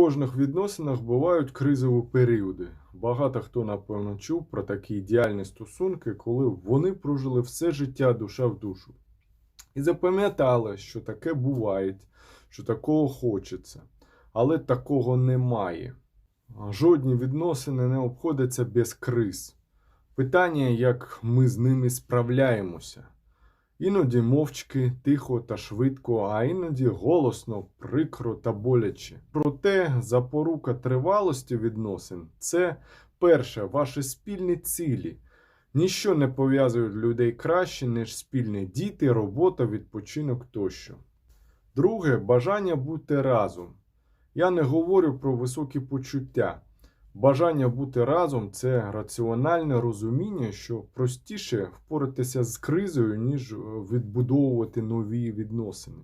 кожних відносинах бувають кризові періоди. Багато хто, напевно, чув про такі ідеальні стосунки, коли вони прожили все життя душа в душу. І запам'ятали, що таке буває, що такого хочеться. Але такого немає. Жодні відносини не обходяться без криз. Питання, як ми з ними справляємося. Іноді мовчки, тихо та швидко, а іноді голосно, прикро та боляче. Проте запорука тривалості відносин це перше ваші спільні цілі. Ніщо не пов'язує людей краще, ніж спільні діти, робота, відпочинок тощо. Друге бажання бути разом. Я не говорю про високі почуття. Бажання бути разом це раціональне розуміння, що простіше впоратися з кризою, ніж е, відбудовувати нові відносини.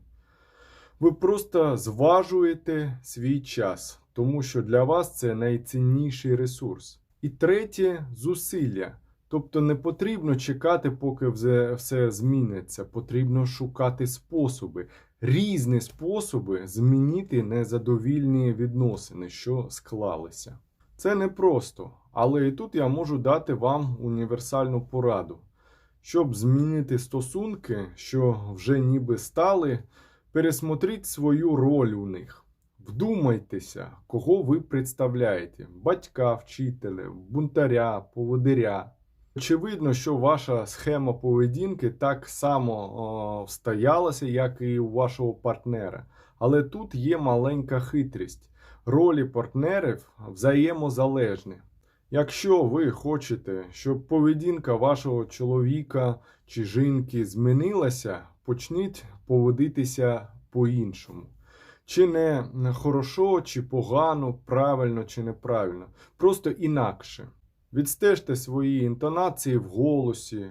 Ви просто зважуєте свій час, тому що для вас це найцінніший ресурс. І третє зусилля. Тобто не потрібно чекати, поки все, все зміниться. Потрібно шукати способи, різні способи змінити незадовільні відносини, що склалися. Це непросто, але і тут я можу дати вам універсальну пораду. Щоб змінити стосунки, що вже ніби стали, пересмотріть свою роль у них. Вдумайтеся, кого ви представляєте: батька, вчителя, бунтаря, поводиря. Очевидно, що ваша схема поведінки так само встоялася, як і у вашого партнера. Але тут є маленька хитрість. Ролі партнерів взаємозалежні. Якщо ви хочете, щоб поведінка вашого чоловіка чи жінки змінилася, почніть поводитися по-іншому. Чи не хорошо, чи погано, правильно чи неправильно, просто інакше. Відстежте свої інтонації в голосі,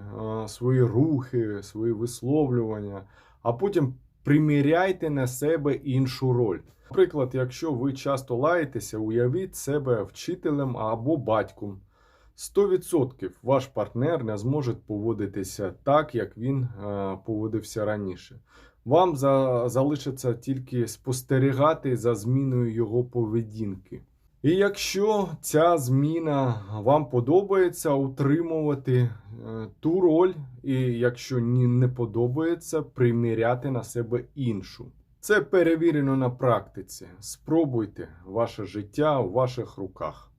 свої рухи, свої висловлювання, а потім приміряйте на себе іншу роль. Наприклад, якщо ви часто лаєтеся, уявіть себе вчителем або батьком. 100% ваш партнер не зможе поводитися так, як він е, поводився раніше. Вам за, залишиться тільки спостерігати за зміною його поведінки. І якщо ця зміна вам подобається, утримувати е, ту роль, і якщо не подобається, приміряти на себе іншу. Це перевірено на практиці. Спробуйте ваше життя у ваших руках.